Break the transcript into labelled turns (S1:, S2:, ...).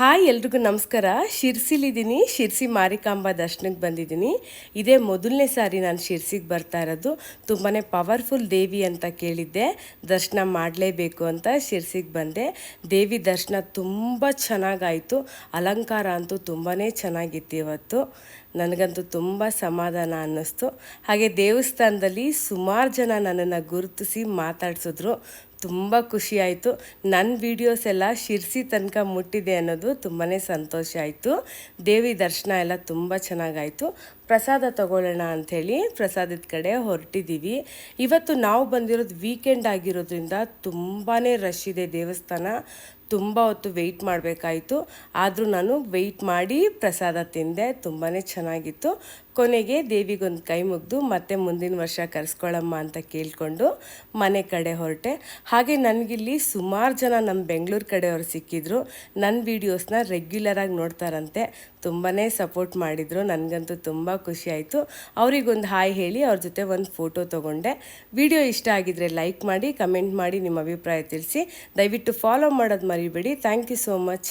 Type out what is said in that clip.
S1: Hi ಎಲ್ರಿಗೂ ನಮಸ್ಕಾರ. ಶಿರ್ಸಿಲಿದ್ದೀನಿ. ಶಿರ್ಸಿ ಮಾರಿಕಾಂಬ ದರ್ಶನಕ್ಕೆ ಬಂದಿದ್ದೀನಿ. ಇದೇ ಮೊದಲನೇ ಸಾರಿ ನಾನು ಶಿರ್ಸಿಗೆ ಬರ್ತಾ ಇರೋದು. ತುಂಬಾ ಪವರ್ಫುಲ್ ದೇವಿ ಅಂತ ಕೇಳಿದ್ದೆ. ದರ್ಶನ ಮಾಡಲೇಬೇಕು ಅಂತ ಶಿರ್ಸಿಗೆ ಬಂದೆ. ದೇವಿ ದರ್ಶನ ತುಂಬ ಚೆನ್ನಾಗಾಯಿತು. ಅಲಂಕಾರ ಅಂತೂ ತುಂಬಾ ಚೆನ್ನಾಗಿತ್ತು ಇವತ್ತು. ನನಗಂತೂ ತುಂಬ ಸಮಾಧಾನ ಅನ್ನಿಸ್ತು. ಹಾಗೆ ದೇವಸ್ಥಾನದಲ್ಲಿ ಸುಮಾರು ಜನ ನನ್ನನ್ನು ಗುರುತಿಸಿ ಮಾತಾಡ್ಸಿದ್ರು. ತುಂಬ ಖುಷಿ ಆಯಿತು. ನನ್ನ ವೀಡಿಯೋಸ್ ಎಲ್ಲ ಶಿರ್ಸಿ ತನಕ ಮುಟ್ಟಿದೆ ಅನ್ನೋದು ತುಂಬಾ ಸಂತೋಷ ಆಯಿತು. ದೇವಿ ದರ್ಶನ ಎಲ್ಲ ತುಂಬ ಚೆನ್ನಾಗಾಯಿತು. ಪ್ರಸಾದ ತಗೊಳ್ಳೋಣ ಅಂಥೇಳಿ ಪ್ರಸಾದದ ಕಡೆ ಹೊರಟಿದ್ದೀವಿ. ಇವತ್ತು ನಾವು ಬಂದಿರೋದು ವೀಕೆಂಡ್ ಆಗಿರೋದ್ರಿಂದ ತುಂಬಾ ರಶ್ ಇದೆ ದೇವಸ್ಥಾನ. ತುಂಬ ಹೊತ್ತು ವೆಯ್ಟ್ ಮಾಡಬೇಕಾಯಿತು. ಆದರೂ ನಾನು ವೆಯ್ಟ್ ಮಾಡಿ ಪ್ರಸಾದ ತಿಂದೆ. ತುಂಬಾ ಚೆನ್ನಾಗಿತ್ತು. ಕೊನೆಗೆ ದೇವಿಗೊಂದು ಕೈ ಮುಗಿದು ಮತ್ತೆ ಮುಂದಿನ ವರ್ಷ ಕರೆಸ್ಕೊಳ್ಳಮ್ಮ ಅಂತ ಕೇಳಿಕೊಂಡು ಮನೆ ಕಡೆ ಹೊರಟೆ. ಹಾಗೆ ನನಗಿಲ್ಲಿ ಸುಮಾರು ಜನ ನಮ್ಮ ಬೆಂಗಳೂರು ಕಡೆಯವರು ಸಿಕ್ಕಿದ್ರು. ನನ್ನ ವೀಡಿಯೋಸ್ನ ರೆಗ್ಯುಲರಾಗಿ ನೋಡ್ತಾರಂತೆ. ತುಂಬಾ ಸಪೋರ್ಟ್ ಮಾಡಿದರು. ನನಗಂತೂ ತುಂಬ ಖುಷಿ ಆಯಿತು. ಅವರಿಗೊಂದು ಹಾಯ್ ಹೇಳಿ ಅವ್ರ ಜೊತೆ ಒಂದು ಫೋಟೋ ತೊಗೊಂಡೆ. ವಿಡಿಯೋ ಇಷ್ಟ ಆಗಿದ್ರೆ ಲೈಕ್ ಮಾಡಿ, ಕಮೆಂಟ್ ಮಾಡಿ ನಿಮ್ಮ ಅಭಿಪ್ರಾಯ ತಿಳಿಸಿ. ದಯವಿಟ್ಟು ಫಾಲೋ ಮಾಡೋದು ಮರಿಬೇಡಿ. Thank you so much.